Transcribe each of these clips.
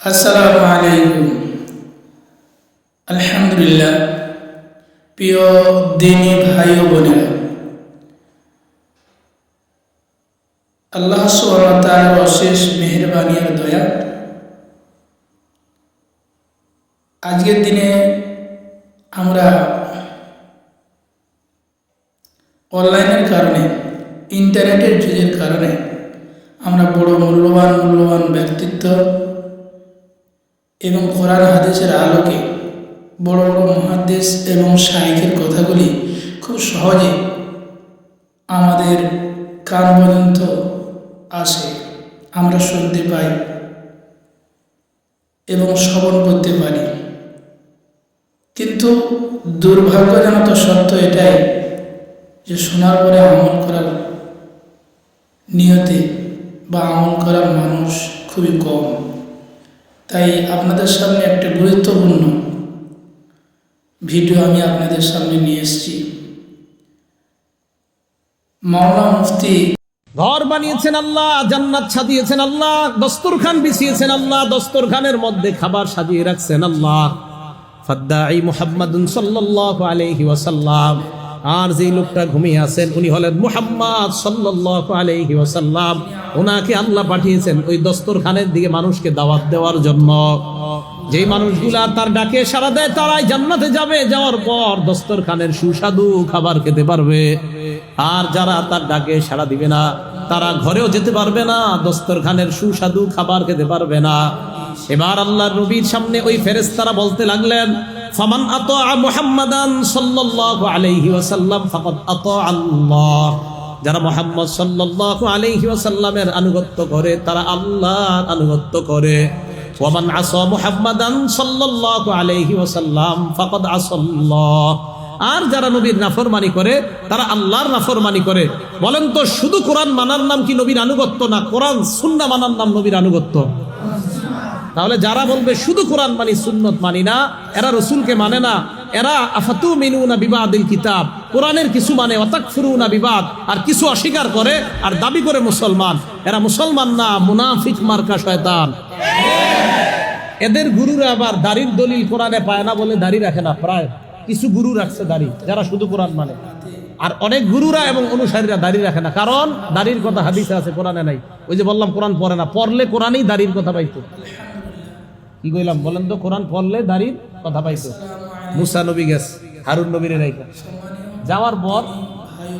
আসসালামু আলাইকুম। আলহামদুলিল্লাহ, প্রিয় দিনী ভাই ও বোনেরা, আল্লাহ তার অশেষ মেহরবানি আর দয়া। আজকের দিনে আমরা অনলাইনের কারণে, ইন্টারনেটের যুগের কারণে আমরা বড় মূল্যবান মূল্যবান ব্যক্তিত্ব এবং কোরআন হাদিসের আলোকে বড় বড় মহাদেশ এবং শাইখের কথাগুলি খুব সহজে আমাদের কান পর্যন্ত আসে, আমরা শুনতে পাই এবং শ্রবণ করতে পারি। কিন্তু দুর্ভাগ্যজনক সত্য এটাই যে শোনার পরে আমল করার নিয়তে বা আমল করার মানুষ খুবই কম। তাই আপনাদের সামনে একটা গুরুত্বপূর্ণ ভিডিও আমি আপনাদের সামনে নিয়ে এসেছি। মাওলানা মুফতি ঘর বানিয়েছেন আল্লাহ, জান্নাত সাজিয়েছেন আল্লাহ, দস্তরখান বিছিয়েছেন আল্লাহ, দস্তরখানের মধ্যে খাবার সাজিয়ে রাখছেন আল্লাহ। ফাদ্দাই মুহাম্মাদুন সাল্লাল্লাহু আলাইহি ওয়াসাল্লাম। আর যে লোকটা ঘুমিয়ে আছেন, উনি হলেন মুহাম্মদ সাল্লাল্লাহু আলাইহি ওয়াসাল্লাম। ওনাকে আল্লাহ পাঠিয়েছেন ওই দস্তরখানের দিকে মানুষকে দাওয়াত দেওয়ার জন্য। যেই মানুষগুলা তার ডাকে সারা দেয়, তারাই জান্নাতে যাবে। যাওয়ার পর দস্তরখানের সুস্বাদু খাবার খেতে পারবে। আর যারা তার ডাকে সাড়া দিবে না, তারা ঘরেও যেতে পারবে না, দস্তরখানের সুস্বাদু খাবার খেতে পারবে না। এবার আল্লাহ নবীর সামনে ওই ফেরেশতারা বলতে লাগলেন ফামান আতা মুহাম্মাদান সাল্লাল্লাহু আলাইহি ওয়াসাল্লাম ফাকাদ আতা আল্লাহ। যারা মোহাম্মদ সাল্লাল্লাহু আলাইহি ওয়াসাল্লামের আনুগত্য করে, তারা আল্লাহর আনুগত্য করে। ওয়ামান আসা মুহাম্মাদান সাল্লাল্লাহু আলাইহি ওয়াসাল্লাম ফাকাদ আসাল্লাহ। আর যারা নবীর নাফরমানি করে, তারা আল্লাহর নাফরমানি করে। বলেন তো, শুধু কোরআন মানার নাম কি নবীর আনুগত্য না কোরআন সুন্না মানার নাম নবীর আনুগত্য? তাহলে যারা বলবে, শুধু কোরআন মানি, সুন্নত মানি না, এরা রসুলকে মানে না। এরা আফাতু মিনুনা বিবাদিল কিতাব। কোরআনের কিছু মানে অতাক ফুরুনা বিবাদ। আর কিছু অস্বীকার করে আর দাবি করে মুসলমান। এরা মুসলমান না, মুনাফিক মার্কা শয়তান। এদের গুরুরা আবার দাড়ির দলিল কোরআনে পায় না বলে দাড়ি রাখে না, প্রায় কিছু গুরু রাখছে দাড়ি, যারা শুধু কোরআন মানে। আর অনেক গুরুরা এবং অনুসারীরা দাড়ি রাখে না, কারণ দাড়ির কথা হাদিসে আছে, কোরআনে নাই। ওই যে বললাম, কোরআন পড়ে না, পড়লে কোরআনই দাড়ির কথা পাইতো। কি কইলাম? বলেন তো, কোরআন পড়লে দাড়ির কথা পাইতো মুসা নবী গেছে, হারুন নবীর রেখা। যাওয়ার পর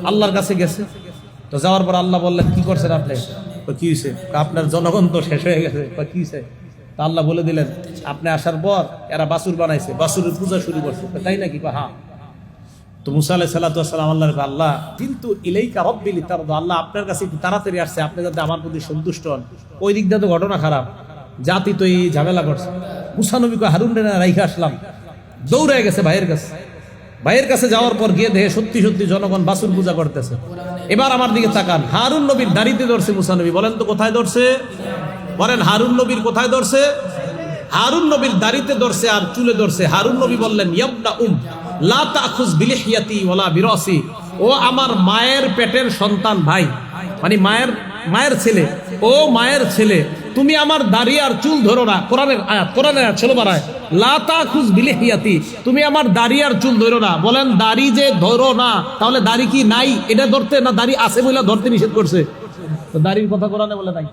আল্লাহর কাছে গেছে। তো যাওয়ার পর আল্লাহ বললেন, কি করছেন আপনি? কি হয়েছে আপনার জনগণ তো শেষ হয়ে গেছে। কি হয়েছে তা আল্লাহ বলে দিলেন, আপনি আসার পর এরা বাসুর বানাইছে বাসুরের পূজা শুরু করছে। তাই নাকি? হ্যাঁ। তো মুসা আলাহ সাল্লাহাম আল্লাহ আল্লাহ, কিন্তু ইলেইকা রব্বিলি তার আল্লাহ আপনার কাছে একটু তাড়াতাড়ি আসছে, আপনি যাতে আমার প্রতি সন্তুষ্ট হন। ওই দিক দিয়ে তো ঘটনা খারাপ। জাতি তো এই ঝামেলা করছে। মুসা কয়, হারুন রে রাইখে আসলাম। দৌড়ে গেছে ভাইয়ের কাছে। ভাইয়ের কাছে যাওয়ার পর গিয়ে দেখে সত্যি সত্যি জনগণ বাসুর পূজা করতেছে। এবার আমার দিকে তাকান। হারুন নবীর দাড়িতে ধরছে মুসা নবী। বলেন তো কোথায় ধরছে? বলেন হারুন নবীর কোথায় ধরছে? হারুন নবীর দাড়িতে ধরছে আর চুলে ধরছে। হারুন নবী বললেন ইয়াবনা উম লা ও আমার মায়ের পেটের সন্তান ভাই। মানে মায়ের মায়ের ছেলে। ও মায়ের ছেলে। তুমি আমার দাড়ি আর চুল ধরো না। কোরআনের আয়াত কোরআনের আয়াত, ছেলে বাড়ায় লা তাখুজ বিলিহিয়াতি, তুমি আমার দাড়ি আর চুল ধরো না। বলেন, দাড়ি যে ধরো না, তাহলে দাড়ি কি নাই? এটা ধরতে না দাড়ি আছে বলে ধরতে নিষেধ করছে? তো দাড়ির কথা কোরআনে বলে নাই।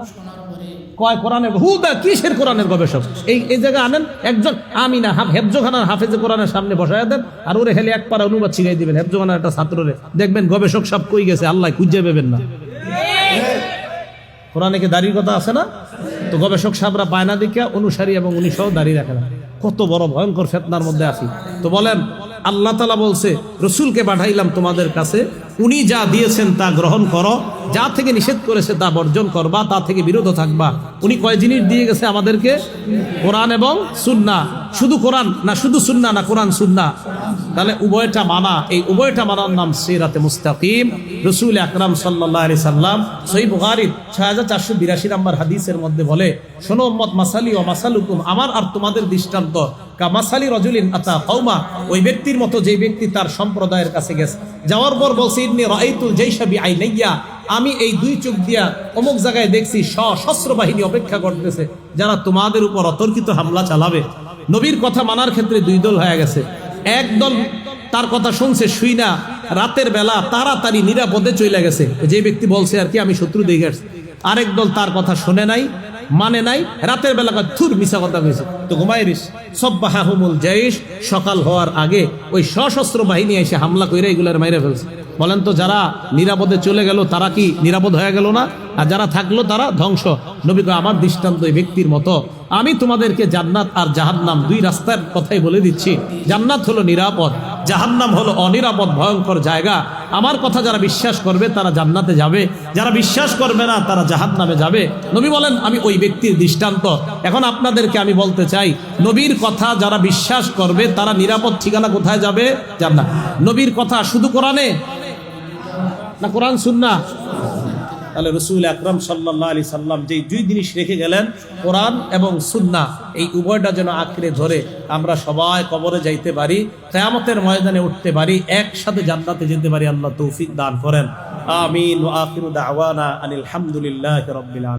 না? কয় কিসের গবেষক? এই এই জায়গায় আনেন, একজন সামনে বসায় আর ওরে পারা অনুবাদ দিবেন। একটা দেখবেন গবেষক সব কই গেছে, আল্লাহ খুঁজে পাবেন না। কোরআনে কি দাড়ির কথা আছে না? তো গবেষক সাহেবরা বায়না দিকে অনুসারী এবং উনিশও দাঁড়িয়ে রাখে না। কত বড় ভয়ঙ্কর ফেতনার মধ্যে আছি। তো বলেন আল্লাহ তালা বলছে, রসুলকে পাঠাইলাম তোমাদের কাছে। উনি যা দিয়েছেন তা গ্রহণ করো। যা থেকে নিষেধ করেছে তা বর্জন করবা, তা থেকে বিরত থাকবা। উনি কয় জিনিস দিয়ে গেছে আমাদেরকে? কোরআন এবং সুন্না। শুধু কোরআন না, শুধু সুন্না না, কোরআন সুন্না। তাহলে উভয়টা মানা। এই উভয়টা মানার নাম সিরাতে মুস্তাকিম। রসুল আকরাম সাল্লাহ আলি সাল্লাম সই বুহারির ছয় হাজার চারশো বিরাশি নম্বর হাদিসের মধ্যে বলে, শোনো উম্মত, মাসালি ও মাসালুকুম, আমার আর তোমাদের দৃষ্টান্ত কামাসালি রজুলিন আতা কৌমা ওই ব্যক্তির মতো যে ব্যক্তি তার সম্প্রদায়ের কাছে গেছে। যাওয়ার পর বলছে ইবনে রাইতুল জৈসাবি আইনাইয়া আমি এই দুই চোখ দিয়া অমুক জায়গায় দেখছি সশস্ত্র বাহিনী অপেক্ষা করতেছে, যারা তোমাদের উপর অতর্কিত হামলা চালাবে। নবীর কথা মানার ক্ষেত্রে দুই দল হয়ে গেছে। এক দল তার কথা শুনছে, শুই না, রাতের বেলা তাড়াতাড়ি নিরাপদে চলে গেছে। যে ব্যক্তি বলছে আর কি, আমি শত্রু দেখে আসছি। আরেক দল তার কথা শুনে নাই মানে নাই, রাতের বেলা থুর মিশা কথা হয়েছে তো ঘুমাইরিস। সব বাহাহুমুল জৈশ সকাল হওয়ার আগে ওই সশস্ত্র বাহিনী এসে হামলা করে এগুলার মাইরে ফেলছে। বলেন তো যারা নিরাপদে চলে গেল, তারা কি নিরাপদ হয়ে গেল না? আর যারা থাকল, তারা ধ্বংস। নবী আমার দৃষ্টান্ত এই ব্যক্তির মতো। আমি তোমাদেরকে জান্নাত আর জাহান্নাম দুই রাস্তার কথাই বলে দিচ্ছি। জান্নাত হলো নিরাপদ। জাহান্নাম হলো অনিরাপদ, ভয়ঙ্কর জায়গা। আমার কথা যারা বিশ্বাস করবে, তারা জান্নাতে যাবে। যারা বিশ্বাস করবে না, তারা জাহান্নামে যাবে। নবী বলেন, আমি ওই ব্যক্তির দৃষ্টান্ত। এখন আপনাদেরকে আমি বলতে চাই, নবীর কথা যারা বিশ্বাস করবে, তারা নিরাপদ ঠিকানা কোথায় যাবে? জান্নাত। নবীর কথা শুধু কোরআনে? না কোরআন সুন্না তাহলে রসুল আকরম সাল্লাহ আলি সাল্লাম যেই দুই জিনিস রেখে গেলেন, কোরআন এবং সুন্না এই উভয়টা যেন আঁকড়ে ধরে আমরা সবাই কবরে যাইতে পারি, কেয়ামতের ময়দানে উঠতে পারি, একসাথে জান্নাতে যেতে পারি, আল্লাহ তৌফিক দান করেন। আমিন আনিল হামদুলিল্লাহি আলামিন।